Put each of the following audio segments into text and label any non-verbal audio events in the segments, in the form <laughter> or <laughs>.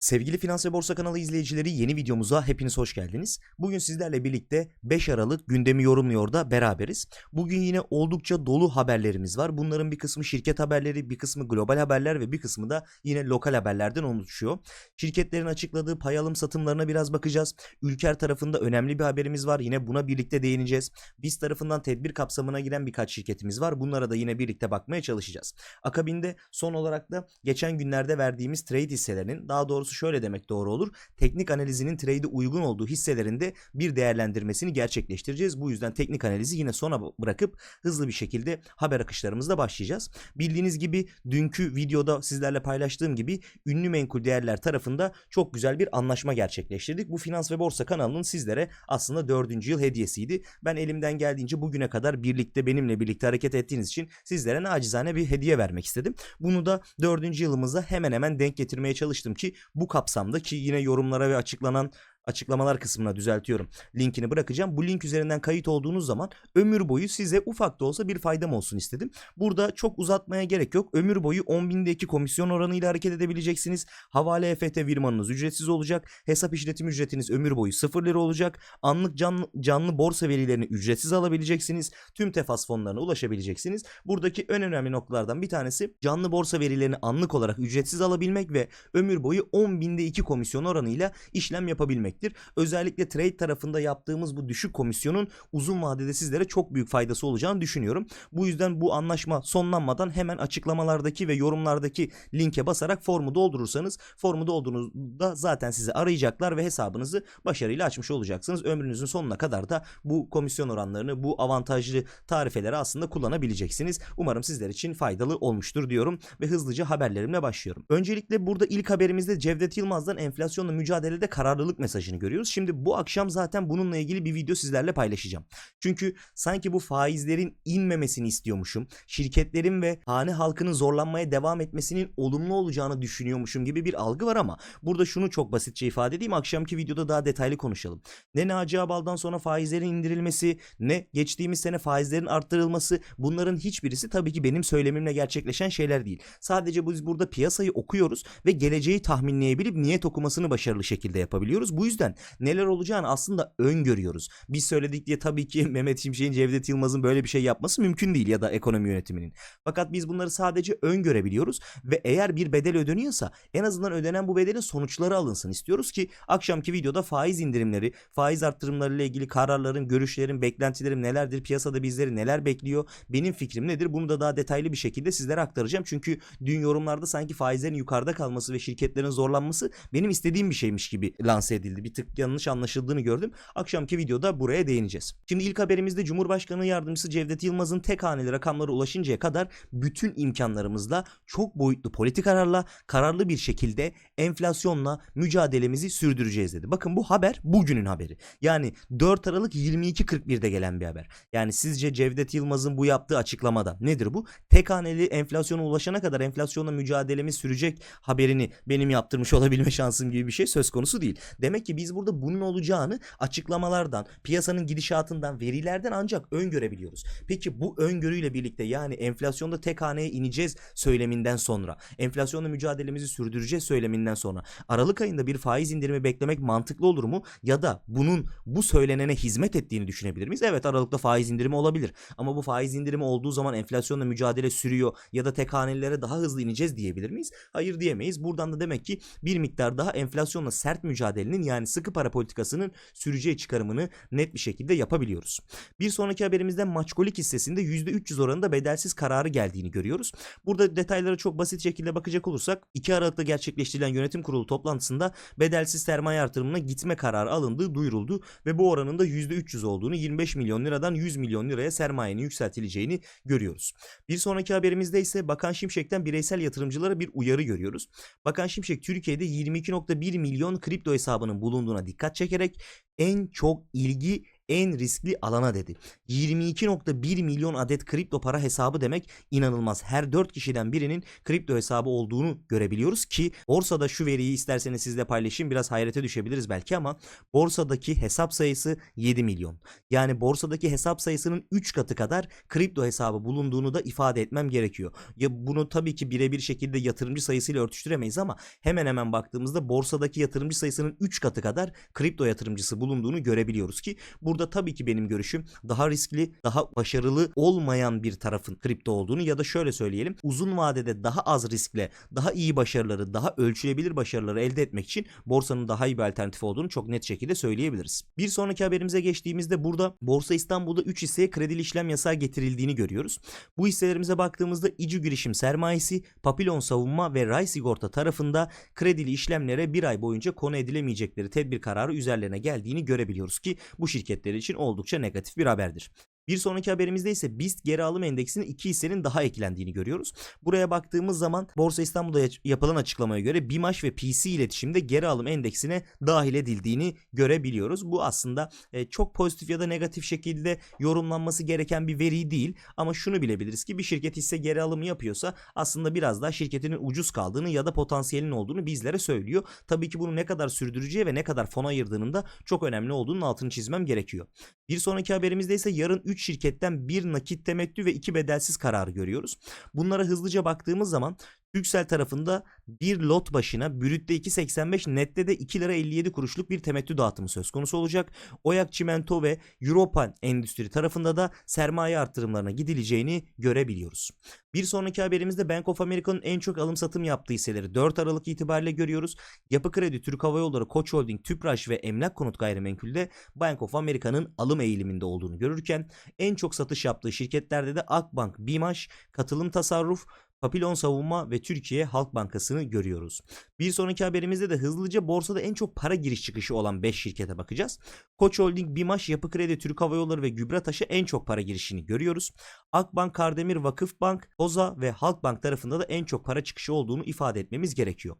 Sevgili Finans ve Borsa kanalı izleyicileri yeni videomuza hepiniz hoş geldiniz. Bugün sizlerle birlikte 5 Aralık gündemi yorumluyor da beraberiz. Bugün yine oldukça dolu haberlerimiz var. Bunların bir kısmı şirket haberleri, bir kısmı global haberler ve bir kısmı da yine lokal haberlerden oluşuyor. Şirketlerin açıkladığı pay alım satımlarına biraz bakacağız. Ülker tarafında önemli bir haberimiz var. Yine buna birlikte değineceğiz. Biz tarafından tedbir kapsamına giren birkaç şirketimiz var. Bunlara da yine birlikte bakmaya çalışacağız. Akabinde son olarak da geçen günlerde verdiğimiz trade hisselerinin daha doğrusu şöyle demek doğru olur. Teknik analizinin trade'e uygun olduğu hisselerinde bir değerlendirmesini gerçekleştireceğiz. Bu yüzden teknik analizi yine sona bırakıp hızlı bir şekilde haber akışlarımızla başlayacağız. Bildiğiniz gibi dünkü videoda sizlerle paylaştığım gibi ünlü menkul değerler tarafında çok güzel bir anlaşma gerçekleştirdik. Bu Finans ve Borsa kanalının sizlere aslında dördüncü yıl hediyesiydi. Ben elimden geldiğince bugüne kadar birlikte benimle birlikte hareket ettiğiniz için sizlere nacizane bir hediye vermek istedim. Bunu da dördüncü yılımıza hemen hemen denk getirmeye çalıştım ki bu kapsamda ki yine yorumlara ve açıklanan açıklamalar kısmına düzeltiyorum. Linkini bırakacağım. Bu link üzerinden kayıt olduğunuz zaman ömür boyu size ufak da olsa bir faydam olsun istedim. Burada çok uzatmaya gerek yok. Ömür boyu 10.000'de 2 komisyon oranıyla hareket edebileceksiniz. Havale EFT virmanınız ücretsiz olacak. Hesap işletim ücretiniz ömür boyu 0 lira olacak. Anlık canlı, canlı borsa verilerini ücretsiz alabileceksiniz. Tüm tefas fonlarına ulaşabileceksiniz. Buradaki en önemli noktalardan bir tanesi canlı borsa verilerini anlık olarak ücretsiz alabilmek ve ömür boyu 10.000'de 2 komisyon oranıyla işlem yapabilmek demektir. Özellikle trade tarafında yaptığımız bu düşük komisyonun uzun vadede sizlere çok büyük faydası olacağını düşünüyorum. Bu yüzden bu anlaşma sonlanmadan hemen açıklamalardaki ve yorumlardaki linke basarak formu doldurursanız formu doldurduğunuzda zaten sizi arayacaklar ve hesabınızı başarıyla açmış olacaksınız. Ömrünüzün sonuna kadar da bu komisyon oranlarını, bu avantajlı tarifeleri aslında kullanabileceksiniz. Umarım sizler için faydalı olmuştur diyorum ve hızlıca haberlerimle başlıyorum. Öncelikle burada ilk haberimizde Cevdet Yılmaz'dan enflasyonla mücadelede kararlılık mesajını görüyoruz. Şimdi bu akşam zaten bununla ilgili bir video sizlerle paylaşacağım. Çünkü sanki bu faizlerin inmemesini istiyormuşum. Şirketlerin ve hane halkının zorlanmaya devam etmesinin olumlu olacağını düşünüyormuşum gibi bir algı var ama burada şunu çok basitçe ifade edeyim. Akşamki videoda daha detaylı konuşalım. Ne Naci Abal'dan sonra faizlerin indirilmesi, ne geçtiğimiz sene faizlerin arttırılması bunların hiçbirisi tabii ki benim söylemimle gerçekleşen şeyler değil. Sadece biz burada piyasayı okuyoruz ve geleceği tahminleyebilip niyet okumasını başarılı şekilde yapabiliyoruz. Bu yüzden neler olacağını aslında öngörüyoruz. Biz söyledik diye tabii ki <laughs> Mehmet Şimşek'in, Cevdet Yılmaz'ın böyle bir şey yapması mümkün değil ya da ekonomi yönetiminin. Fakat biz bunları sadece öngörebiliyoruz ve eğer bir bedel ödeniyorsa en azından ödenen bu bedelin sonuçları alınsın istiyoruz ki akşamki videoda faiz indirimleri, faiz arttırımları ile ilgili kararların, görüşlerin, beklentilerim nelerdir, piyasada bizleri neler bekliyor, benim fikrim nedir bunu da daha detaylı bir şekilde sizlere aktaracağım. Çünkü dün yorumlarda sanki faizlerin yukarıda kalması ve şirketlerin zorlanması benim istediğim bir şeymiş gibi lanse edildi. Bir tık yanlış anlaşıldığını gördüm. Akşamki videoda buraya değineceğiz. Şimdi ilk haberimizde Cumhurbaşkanı Yardımcısı Cevdet Yılmaz'ın tek haneli rakamlara ulaşıncaya kadar bütün imkanlarımızla çok boyutlu politikalarla kararlı bir şekilde enflasyonla mücadelemizi sürdüreceğiz dedi. Bakın bu haber bugünün haberi. Yani 4 Aralık 22.41'de gelen bir haber. Yani sizce Cevdet Yılmaz'ın bu yaptığı açıklamada nedir bu? Tek haneli enflasyona ulaşana kadar enflasyonla mücadelemiz sürecek haberini benim yaptırmış <laughs> olabilme şansım gibi bir şey söz konusu değil. Demek biz burada bunun olacağını açıklamalardan, piyasanın gidişatından, verilerden ancak öngörebiliyoruz. Peki bu öngörüyle birlikte yani enflasyonda tek haneye ineceğiz söyleminden sonra, enflasyonla mücadelemizi sürdüreceğiz söyleminden sonra Aralık ayında bir faiz indirimi beklemek mantıklı olur mu? Ya da bunun bu söylenene hizmet ettiğini düşünebilir miyiz? Evet Aralıkta faiz indirimi olabilir. Ama bu faiz indirimi olduğu zaman enflasyonla mücadele sürüyor ya da tek hanelilere daha hızlı ineceğiz diyebilir miyiz? Hayır diyemeyiz. Buradan da demek ki bir miktar daha enflasyonla sert mücadelenin yani sıkı para politikasının süreceği çıkarımını net bir şekilde yapabiliyoruz. Bir sonraki haberimizde Maçkolik hissesinde %300 oranında bedelsiz kararı geldiğini görüyoruz. Burada detaylara çok basit şekilde bakacak olursak 2 Aralık'ta gerçekleştirilen yönetim kurulu toplantısında bedelsiz sermaye artırımına gitme kararı alındığı duyuruldu ve bu oranın da %300 olduğunu 25 milyon liradan 100 milyon liraya sermayenin yükseltileceğini görüyoruz. Bir sonraki haberimizde ise Bakan Şimşek'ten bireysel yatırımcılara bir uyarı görüyoruz. Bakan Şimşek Türkiye'de 22.1 milyon kripto hesabının bulunduğuna dikkat çekerek en çok ilgi en riskli alana dedi. 22.1 milyon adet kripto para hesabı demek inanılmaz. Her 4 kişiden birinin kripto hesabı olduğunu görebiliyoruz ki borsada şu veriyi isterseniz sizle paylaşayım biraz hayrete düşebiliriz belki ama borsadaki hesap sayısı 7 milyon. Yani borsadaki hesap sayısının 3 katı kadar kripto hesabı bulunduğunu da ifade etmem gerekiyor. Ya bunu tabii ki birebir şekilde yatırımcı sayısıyla örtüştüremeyiz ama hemen hemen baktığımızda borsadaki yatırımcı sayısının 3 katı kadar kripto yatırımcısı bulunduğunu görebiliyoruz ki burada tabii ki benim görüşüm daha riskli, daha başarılı olmayan bir tarafın kripto olduğunu ya da şöyle söyleyelim uzun vadede daha az riskle daha iyi başarıları, daha ölçülebilir başarıları elde etmek için borsanın daha iyi bir alternatif olduğunu çok net şekilde söyleyebiliriz. Bir sonraki haberimize geçtiğimizde burada Borsa İstanbul'da 3 hisseye kredili işlem yasağı getirildiğini görüyoruz. Bu hisselerimize baktığımızda İCU Girişim Sermayesi, Papilon Savunma ve Ray Sigorta tarafında kredili işlemlere bir ay boyunca konu edilemeyecekleri tedbir kararı üzerlerine geldiğini görebiliyoruz ki bu şirketler için oldukça negatif bir haberdir. Bir sonraki haberimizde ise BIST geri alım endeksinin iki hissenin daha eklendiğini görüyoruz. Buraya baktığımız zaman Borsa İstanbul'da ya- yapılan açıklamaya göre BİMAŞ ve PC iletişimde geri alım endeksine dahil edildiğini görebiliyoruz. Bu aslında e, çok pozitif ya da negatif şekilde yorumlanması gereken bir veri değil ama şunu bilebiliriz ki bir şirket hisse geri alımı yapıyorsa aslında biraz daha şirketinin ucuz kaldığını ya da potansiyelinin olduğunu bizlere söylüyor. Tabii ki bunu ne kadar sürdüreceği ve ne kadar fona ayırdığının da çok önemli olduğunun altını çizmem gerekiyor. Bir sonraki haberimizde ise yarın 3 şirketten bir nakit temettü ve 2 bedelsiz kararı görüyoruz. Bunlara hızlıca baktığımız zaman Türksel tarafında bir lot başına brütte 2.85 nette de 2 lira 57 kuruşluk bir temettü dağıtımı söz konusu olacak. Oyak Çimento ve Europan Endüstri tarafında da sermaye artırımlarına gidileceğini görebiliyoruz. Bir sonraki haberimizde Bank of America'nın en çok alım satım yaptığı hisseleri 4 Aralık itibariyle görüyoruz. Yapı Kredi, Türk Hava Yolları, Koç Holding, Tüpraş ve Emlak Konut Gayrimenkul'de Bank of America'nın alım eğiliminde olduğunu görürken en çok satış yaptığı şirketlerde de Akbank, BİMAŞ, Katılım Tasarruf, Papilon Savunma ve Türkiye Halk Bankası'nı görüyoruz. Bir sonraki haberimizde de hızlıca borsada en çok para giriş çıkışı olan 5 şirkete bakacağız. Koç Holding, BİMAŞ, Yapı Kredi, Türk Hava Yolları ve Gübrataş'a en çok para girişini görüyoruz. Akbank, Kardemir, Vakıfbank, Oza ve Halkbank tarafında da en çok para çıkışı olduğunu ifade etmemiz gerekiyor.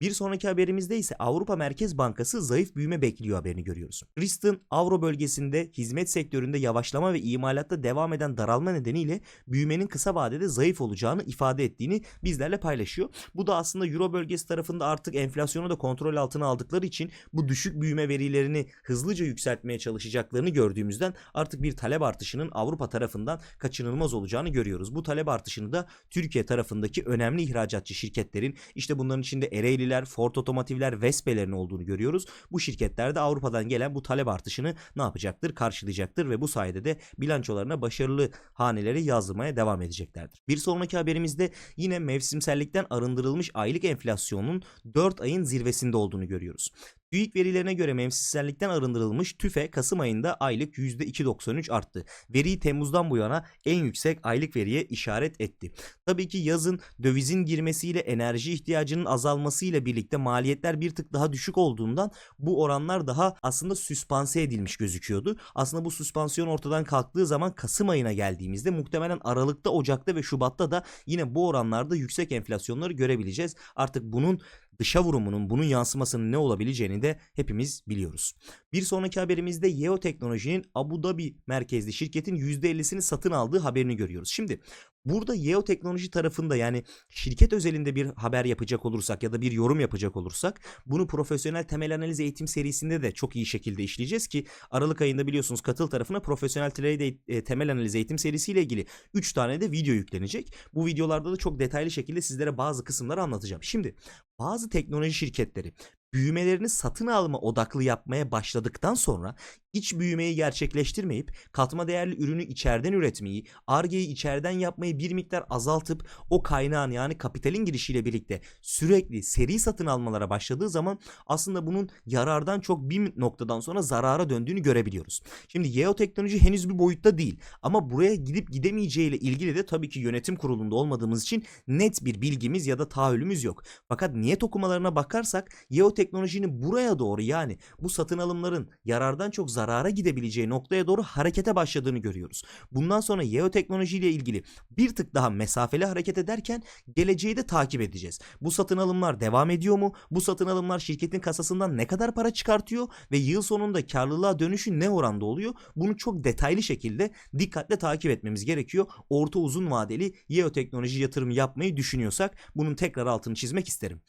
Bir sonraki haberimizde ise Avrupa Merkez Bankası zayıf büyüme bekliyor haberini görüyoruz. Kristen Avro bölgesinde hizmet sektöründe yavaşlama ve imalatta devam eden daralma nedeniyle büyümenin kısa vadede zayıf olacağını ifade ettiğini bizlerle paylaşıyor. Bu da aslında Euro bölgesi tarafında artık enflasyonu da kontrol altına aldıkları için bu düşük büyüme verilerini hızlıca yükseltmeye çalışacaklarını gördüğümüzden artık bir talep artışının Avrupa tarafından kaçınılmaz olacağını görüyoruz. Bu talep artışını da Türkiye tarafındaki önemli ihracatçı şirketlerin işte bunların içinde Ereğliler, Ford Otomotivler, Vespe'lerin olduğunu görüyoruz. Bu şirketler de Avrupa'dan gelen bu talep artışını ne yapacaktır? Karşılayacaktır ve bu sayede de bilançolarına başarılı haneleri yazdırmaya devam edeceklerdir. Bir sonraki haberimizde yine mevsimsellikten arındırılmış aylık enflasyonun 4 ayın zirvesinde olduğunu görüyoruz. TÜİK verilerine göre mevsimsellikten arındırılmış tüfe Kasım ayında aylık %2.93 arttı. Veriyi Temmuz'dan bu yana en yüksek aylık veriye işaret etti. Tabii ki yazın dövizin girmesiyle enerji ihtiyacının azalmasıyla birlikte maliyetler bir tık daha düşük olduğundan bu oranlar daha aslında süspanse edilmiş gözüküyordu. Aslında bu süspansiyon ortadan kalktığı zaman Kasım ayına geldiğimizde muhtemelen Aralık'ta, Ocak'ta ve Şubat'ta da yine bu oranlarda yüksek enflasyonları görebileceğiz. Artık bunun dışa vurumunun bunun yansımasının ne olabileceğini de hepimiz biliyoruz. Bir sonraki haberimizde Yeo Teknoloji'nin Abu Dhabi merkezli şirketin %50'sini satın aldığı haberini görüyoruz. Şimdi burada Yeo Teknoloji tarafında yani şirket özelinde bir haber yapacak olursak ya da bir yorum yapacak olursak bunu profesyonel temel analiz eğitim serisinde de çok iyi şekilde işleyeceğiz ki Aralık ayında biliyorsunuz katıl tarafına profesyonel trade e, temel analiz eğitim serisiyle ilgili 3 tane de video yüklenecek. Bu videolarda da çok detaylı şekilde sizlere bazı kısımları anlatacağım. Şimdi bazı teknoloji şirketleri büyümelerini satın alma odaklı yapmaya başladıktan sonra iç büyümeyi gerçekleştirmeyip katma değerli ürünü içeriden üretmeyi, argeyi içeriden yapmayı bir miktar azaltıp o kaynağın yani kapitalin girişiyle birlikte sürekli seri satın almalara başladığı zaman aslında bunun yarardan çok bir noktadan sonra zarara döndüğünü görebiliyoruz. Şimdi Yeo Teknoloji henüz bir boyutta değil ama buraya gidip gidemeyeceğiyle ilgili de tabii ki yönetim kurulunda olmadığımız için net bir bilgimiz ya da tahayyülümüz yok. Fakat niyet okumalarına bakarsak Yeo Teknoloji'nin buraya doğru yani bu satın alımların yarardan çok zarara gidebileceği noktaya doğru harekete başladığını görüyoruz. Bundan sonra Yeo teknoloji ile ilgili bir tık daha mesafeli hareket ederken geleceği de takip edeceğiz. Bu satın alımlar devam ediyor mu? Bu satın alımlar şirketin kasasından ne kadar para çıkartıyor ve yıl sonunda karlılığa dönüşü ne oranda oluyor? Bunu çok detaylı şekilde dikkatle takip etmemiz gerekiyor. Orta uzun vadeli Yeo teknoloji yatırımı yapmayı düşünüyorsak bunun tekrar altını çizmek isterim.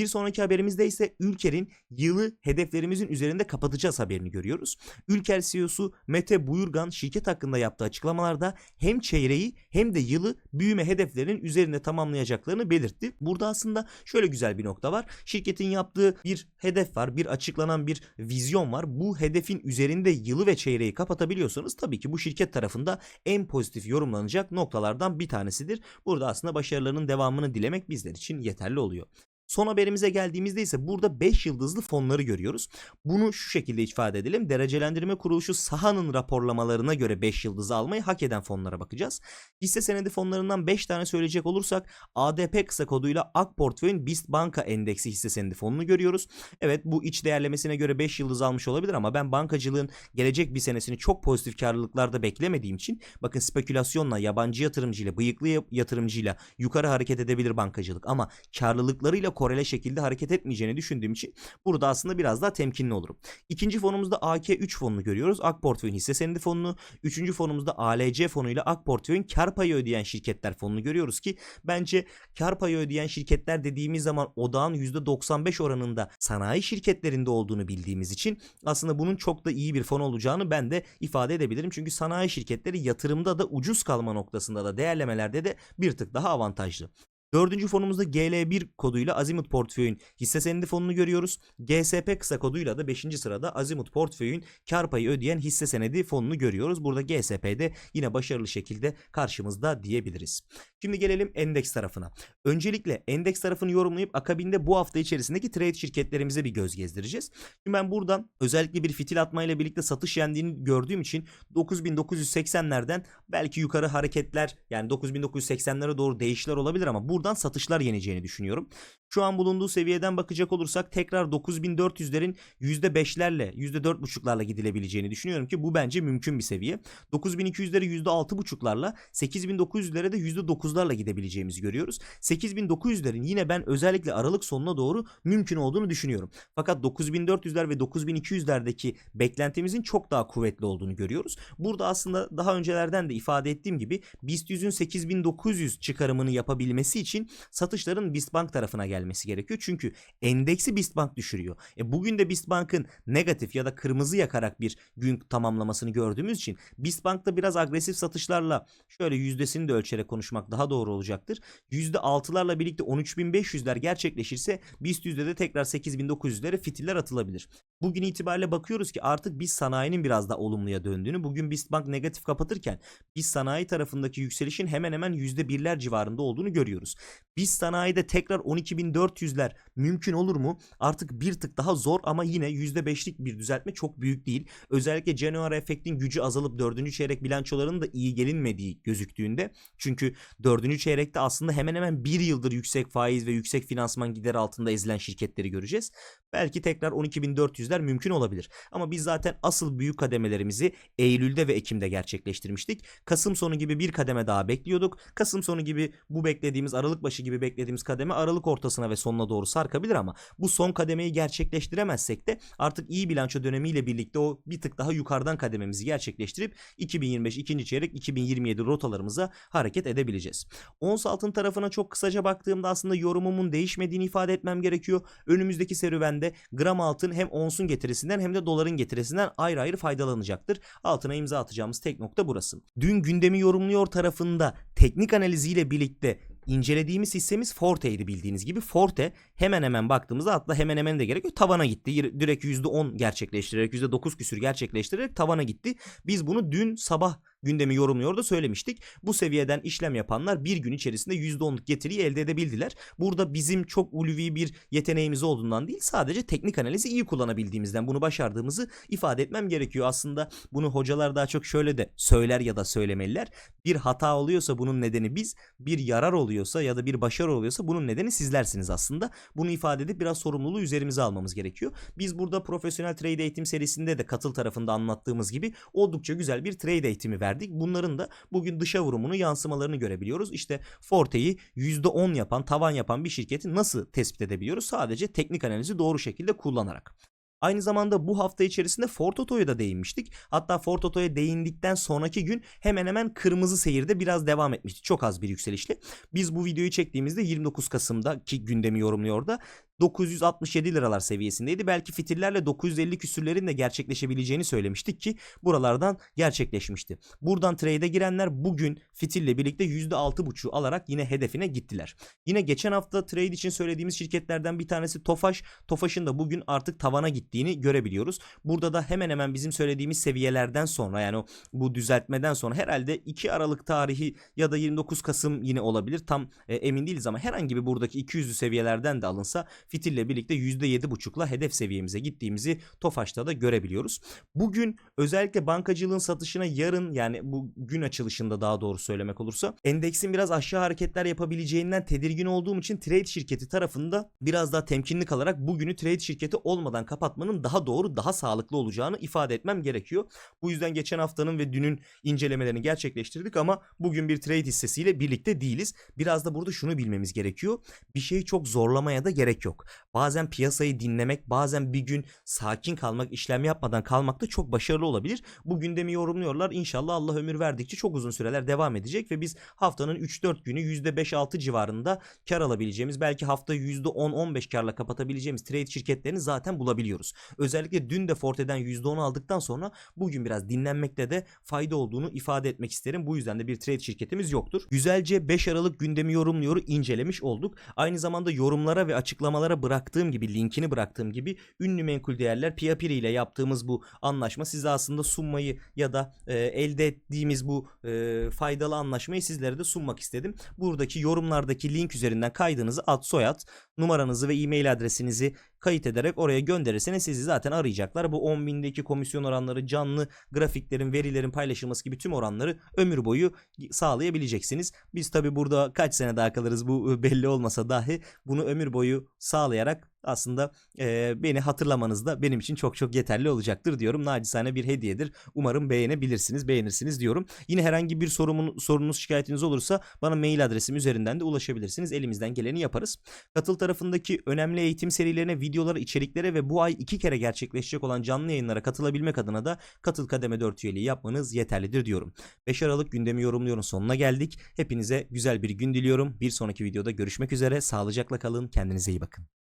Bir sonraki haberimizde ise Ülker'in yılı hedeflerimizin üzerinde kapatacağız haberini görüyoruz. Ülker CEO'su Mete Buyurgan şirket hakkında yaptığı açıklamalarda hem çeyreği hem de yılı büyüme hedeflerinin üzerinde tamamlayacaklarını belirtti. Burada aslında şöyle güzel bir nokta var. Şirketin yaptığı bir hedef var, bir açıklanan bir vizyon var. Bu hedefin üzerinde yılı ve çeyreği kapatabiliyorsanız tabii ki bu şirket tarafında en pozitif yorumlanacak noktalardan bir tanesidir. Burada aslında başarılarının devamını dilemek bizler için yeterli oluyor. Son haberimize geldiğimizde ise burada 5 yıldızlı fonları görüyoruz. Bunu şu şekilde ifade edelim. Derecelendirme kuruluşu Saha'nın raporlamalarına göre 5 yıldızı almayı hak eden fonlara bakacağız. Hisse senedi fonlarından 5 tane söyleyecek olursak ADP kısa koduyla AK Portföy'ün BIST Banka Endeksi hisse senedi fonunu görüyoruz. Evet bu iç değerlemesine göre 5 yıldız almış olabilir ama ben bankacılığın gelecek bir senesini çok pozitif karlılıklarda beklemediğim için bakın spekülasyonla, yabancı yatırımcıyla, bıyıklı yatırımcıyla yukarı hareket edebilir bankacılık ama karlılıklarıyla korele şekilde hareket etmeyeceğini düşündüğüm için burada aslında biraz daha temkinli olurum. İkinci fonumuzda AK3 fonunu görüyoruz. AK Portföy'ün hisse senedi fonunu. Üçüncü fonumuzda ALC fonuyla AK Portföy'ün kar payı ödeyen şirketler fonunu görüyoruz ki bence kar payı ödeyen şirketler dediğimiz zaman odağın %95 oranında sanayi şirketlerinde olduğunu bildiğimiz için aslında bunun çok da iyi bir fon olacağını ben de ifade edebilirim. Çünkü sanayi şirketleri yatırımda da ucuz kalma noktasında da değerlemelerde de bir tık daha avantajlı. Dördüncü fonumuzda GL1 koduyla Azimut Portföy'ün hisse senedi fonunu görüyoruz. GSP kısa koduyla da 5. sırada Azimut Portföy'ün kar payı ödeyen hisse senedi fonunu görüyoruz. Burada GSP'de yine başarılı şekilde karşımızda diyebiliriz. Şimdi gelelim endeks tarafına. Öncelikle endeks tarafını yorumlayıp akabinde bu hafta içerisindeki trade şirketlerimize bir göz gezdireceğiz. Şimdi ben buradan özellikle bir fitil atmayla birlikte satış yendiğini gördüğüm için 9980'lerden belki yukarı hareketler yani 9980'lere doğru değişler olabilir ama buradan satışlar yeneceğini düşünüyorum. Şu an bulunduğu seviyeden bakacak olursak tekrar 9400'lerin %5'lerle %4.5'larla gidilebileceğini düşünüyorum ki bu bence mümkün bir seviye. 9200'lere %6.5'larla 8900'lere de %9'larla gidebileceğimizi görüyoruz. 8900'lerin yine ben özellikle Aralık sonuna doğru mümkün olduğunu düşünüyorum. Fakat 9400'ler ve 9200'lerdeki beklentimizin çok daha kuvvetli olduğunu görüyoruz. Burada aslında daha öncelerden de ifade ettiğim gibi BIST 100'ün 8900 çıkarımını yapabilmesi için satışların BIST Bank tarafına gelmesi gerekiyor. Çünkü endeksi BIST Bank düşürüyor. E bugün de BIST Bank'ın negatif ya da kırmızı yakarak bir gün tamamlamasını gördüğümüz için BIST Bank'ta biraz agresif satışlarla şöyle yüzdesini de ölçerek konuşmak daha doğru olacaktır. %6'larla birlikte 13.500'ler gerçekleşirse BIST yüzde tekrar 8.900'lere fitiller atılabilir. Bugün itibariyle bakıyoruz ki artık biz sanayinin biraz da olumluya döndüğünü. Bugün BIST Bank negatif kapatırken biz sanayi tarafındaki yükselişin hemen hemen %1'ler civarında olduğunu görüyoruz. Biz sanayide tekrar 12.400'ler mümkün olur mu? Artık bir tık daha zor ama yine %5'lik bir düzeltme çok büyük değil. Özellikle January efektin gücü azalıp 4. çeyrek bilançolarının da iyi gelinmediği gözüktüğünde. Çünkü 4. çeyrekte aslında hemen hemen bir yıldır yüksek faiz ve yüksek finansman gider altında ezilen şirketleri göreceğiz. Belki tekrar 12.400'ler mümkün olabilir. Ama biz zaten asıl büyük kademelerimizi Eylül'de ve Ekim'de gerçekleştirmiştik. Kasım sonu gibi bir kademe daha bekliyorduk. Kasım sonu gibi bu beklediğimiz Aralık başı gibi beklediğimiz kademe Aralık ortasına ve sonuna doğru sarkabilir ama bu son kademeyi gerçekleştiremezsek de artık iyi bilanço dönemiyle birlikte o bir tık daha yukarıdan kadememizi gerçekleştirip 2025 ikinci çeyrek 2027 rotalarımıza hareket edebileceğiz. Ons altın tarafına çok kısaca baktığımda aslında yorumumun değişmediğini ifade etmem gerekiyor. Önümüzdeki serüvende gram altın hem onsun getirisinden hem de doların getirisinden ayrı ayrı faydalanacaktır. Altına imza atacağımız tek nokta burası. Dün gündemi yorumluyor tarafında teknik analiziyle birlikte incelediğimiz hissemiz Forte'ydi bildiğiniz gibi. Forte hemen hemen baktığımızda hatta hemen hemen de gerek yok. Tavana gitti. Direkt %10 gerçekleştirerek %9 küsür gerçekleştirerek tavana gitti. Biz bunu dün sabah gündemi yorumluyor da söylemiştik. Bu seviyeden işlem yapanlar bir gün içerisinde %10'luk getiriyi elde edebildiler. Burada bizim çok ulvi bir yeteneğimiz olduğundan değil sadece teknik analizi iyi kullanabildiğimizden bunu başardığımızı ifade etmem gerekiyor. Aslında bunu hocalar daha çok şöyle de söyler ya da söylemeliler. Bir hata oluyorsa bunun nedeni biz, bir yarar oluyorsa ya da bir başarı oluyorsa bunun nedeni sizlersiniz aslında. Bunu ifade edip biraz sorumluluğu üzerimize almamız gerekiyor. Biz burada profesyonel trade eğitim serisinde de katıl tarafında anlattığımız gibi oldukça güzel bir trade eğitimi verdik. Bunların da bugün dışa vurumunu yansımalarını görebiliyoruz. İşte Forte'yi %10 yapan, tavan yapan bir şirketi nasıl tespit edebiliyoruz? Sadece teknik analizi doğru şekilde kullanarak. Aynı zamanda bu hafta içerisinde Ford Oto'ya da değinmiştik. Hatta Ford Oto'ya değindikten sonraki gün hemen hemen kırmızı seyirde biraz devam etmişti. Çok az bir yükselişle. Biz bu videoyu çektiğimizde 29 Kasım'da ki gündemi yorumluyor da 967 liralar seviyesindeydi. Belki fitillerle 950 küsürlerin de gerçekleşebileceğini söylemiştik ki buralardan gerçekleşmişti. Buradan trade'e girenler bugün fitille birlikte %6.5'u alarak yine hedefine gittiler. Yine geçen hafta trade için söylediğimiz şirketlerden bir tanesi Tofaş. Tofaş'ın da bugün artık tavana gittiğini görebiliyoruz. Burada da hemen hemen bizim söylediğimiz seviyelerden sonra yani bu düzeltmeden sonra herhalde 2 Aralık tarihi ya da 29 Kasım yine olabilir. Tam e, emin değiliz ama herhangi bir buradaki 200'lü seviyelerden de alınsa fitille birlikte %7.5'la hedef seviyemize gittiğimizi Tofaş'ta da görebiliyoruz. Bugün özellikle bankacılığın satışına yarın yani bu gün açılışında daha doğru söylemek olursa endeksin biraz aşağı hareketler yapabileceğinden tedirgin olduğum için trade şirketi tarafında biraz daha temkinli kalarak bugünü trade şirketi olmadan kapatmanın daha doğru daha sağlıklı olacağını ifade etmem gerekiyor. Bu yüzden geçen haftanın ve dünün incelemelerini gerçekleştirdik ama bugün bir trade hissesiyle birlikte değiliz. Biraz da burada şunu bilmemiz gerekiyor. Bir şeyi çok zorlamaya da gerek yok. Bazen piyasayı dinlemek, bazen bir gün sakin kalmak, işlem yapmadan kalmak da çok başarılı olabilir. Bu gündemi yorumluyorlar. İnşallah Allah ömür verdikçe çok uzun süreler devam edecek ve biz haftanın 3-4 günü %5-6 civarında kar alabileceğimiz, belki hafta %10-15 karla kapatabileceğimiz trade şirketlerini zaten bulabiliyoruz. Özellikle dün de Forte'den %10 aldıktan sonra bugün biraz dinlenmekte de fayda olduğunu ifade etmek isterim. Bu yüzden de bir trade şirketimiz yoktur. Güzelce 5 Aralık gündemi yorumluyoru incelemiş olduk. Aynı zamanda yorumlara ve açıklamalara bıraktığım gibi linkini bıraktığım gibi ünlü menkul değerler Piyapiri ile yaptığımız bu anlaşma size aslında sunmayı ya da e, elde ettiğimiz bu e, faydalı anlaşmayı sizlere de sunmak istedim. Buradaki yorumlardaki link üzerinden kaydınızı ad soyad numaranızı ve e-mail adresinizi kayıt ederek oraya gönderirseniz sizi zaten arayacaklar. Bu 10 bindeki komisyon oranları, canlı grafiklerin, verilerin paylaşılması gibi tüm oranları ömür boyu sağlayabileceksiniz. Biz tabi burada kaç sene daha kalırız bu belli olmasa dahi bunu ömür boyu sağlayarak aslında e, beni hatırlamanız da benim için çok çok yeterli olacaktır diyorum. Nacizane bir hediyedir. Umarım beğenebilirsiniz, beğenirsiniz diyorum. Yine herhangi bir sorumun, sorunuz, şikayetiniz olursa bana mail adresim üzerinden de ulaşabilirsiniz. Elimizden geleni yaparız. Katıl tarafındaki önemli eğitim serilerine, videolara, içeriklere ve bu ay iki kere gerçekleşecek olan canlı yayınlara katılabilmek adına da Katıl Kademe 4 üyeliği yapmanız yeterlidir diyorum. 5 Aralık gündemi yorumluyorum sonuna geldik. Hepinize güzel bir gün diliyorum. Bir sonraki videoda görüşmek üzere. Sağlıcakla kalın. Kendinize iyi bakın.